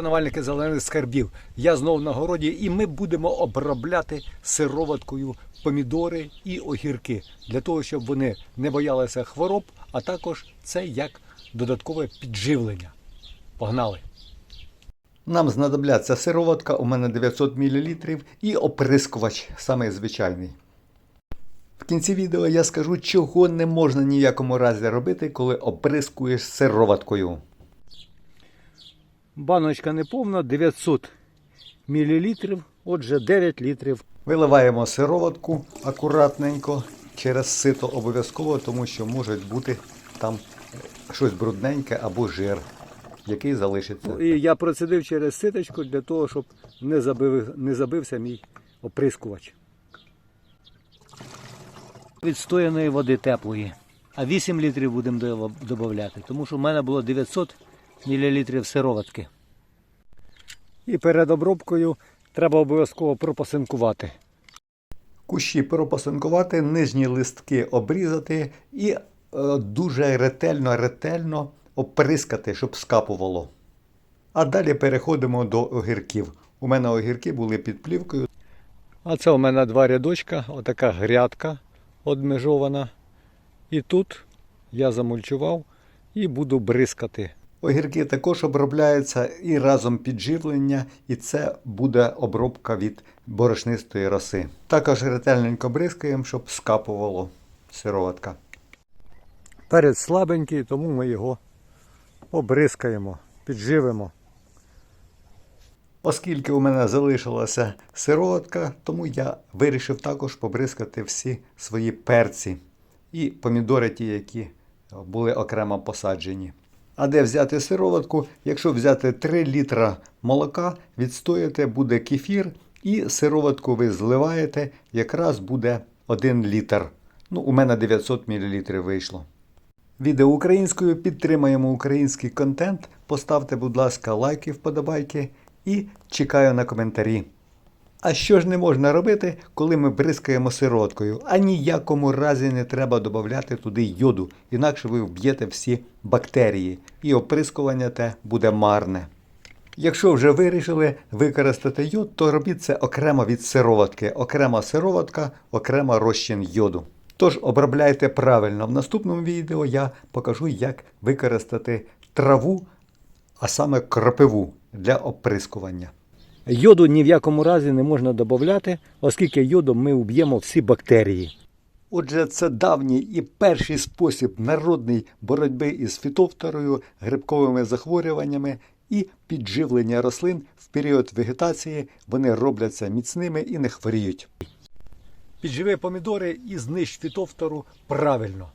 Шанувальники зелених скарбів. Я знов на городі, і ми будемо обробляти сироваткою помідори і огірки для того, щоб вони не боялися хвороб, а також це як додаткове підживлення. Погнали! Нам знадобляться сироватка, у мене 900 мл і оприскувач, самий звичайний. В кінці відео я скажу, чого не можна ніякому разі робити, коли оприскуєш сироваткою. Баночка неповна, 900 мл, отже 9 літрів. Виливаємо сироватку акуратненько через сито обов'язково, тому що може бути там щось брудненьке або жир, який залишиться. І я процедив через ситочку для того, щоб не, забив, не забився мій оприскувач. відстояної води теплої. А 8 літрів будемо додати, тому що в мене було 900 мл сироватки. І перед обробкою треба обов'язково пропасинкувати. Кущі пропасинкувати, нижні листки обрізати і е, дуже ретельно, ретельно оприскати, щоб скапувало. А далі переходимо до огірків. У мене огірки були під плівкою. А це у мене два рядочка, отака грядка одмежована. І тут я замульчував і буду бризкати. Огірки також обробляються і разом підживлення, і це буде обробка від борошнистої роси. Також ретельненько бризкаємо, щоб скапувало сироватка. Перець слабенький, тому ми його обрискаємо, підживимо. Оскільки у мене залишилася сироватка, тому я вирішив також побризкати всі свої перці і помідори, ті, які були окремо посаджені. А де взяти сироватку? Якщо взяти 3 літра молока, відстояти буде кефір, і сироватку ви зливаєте, якраз буде 1 літр. Ну, у мене 900 мл вийшло. Відео українською підтримаємо український контент. Поставте, будь ласка, лайки, вподобайки і чекаю на коментарі. А що ж не можна робити, коли ми бризкаємо сироваткою? А ніякому разі не треба додати туди йоду, інакше ви вб'єте всі бактерії, і оприскування те буде марне. Якщо вже вирішили використати йод, то робіть це окремо від сироватки. Окрема сироватка, окремо розчин йоду. Тож обробляйте правильно. В наступному відео я покажу, як використати траву, а саме кропиву для оприскування. Йоду ні в якому разі не можна додати, оскільки йодом ми вб'ємо всі бактерії. Отже, це давній і перший спосіб народної боротьби із фітофторою, грибковими захворюваннями і підживлення рослин в період вегетації вони робляться міцними і не хворіють. Підживи помідори і знищ фітофтору правильно.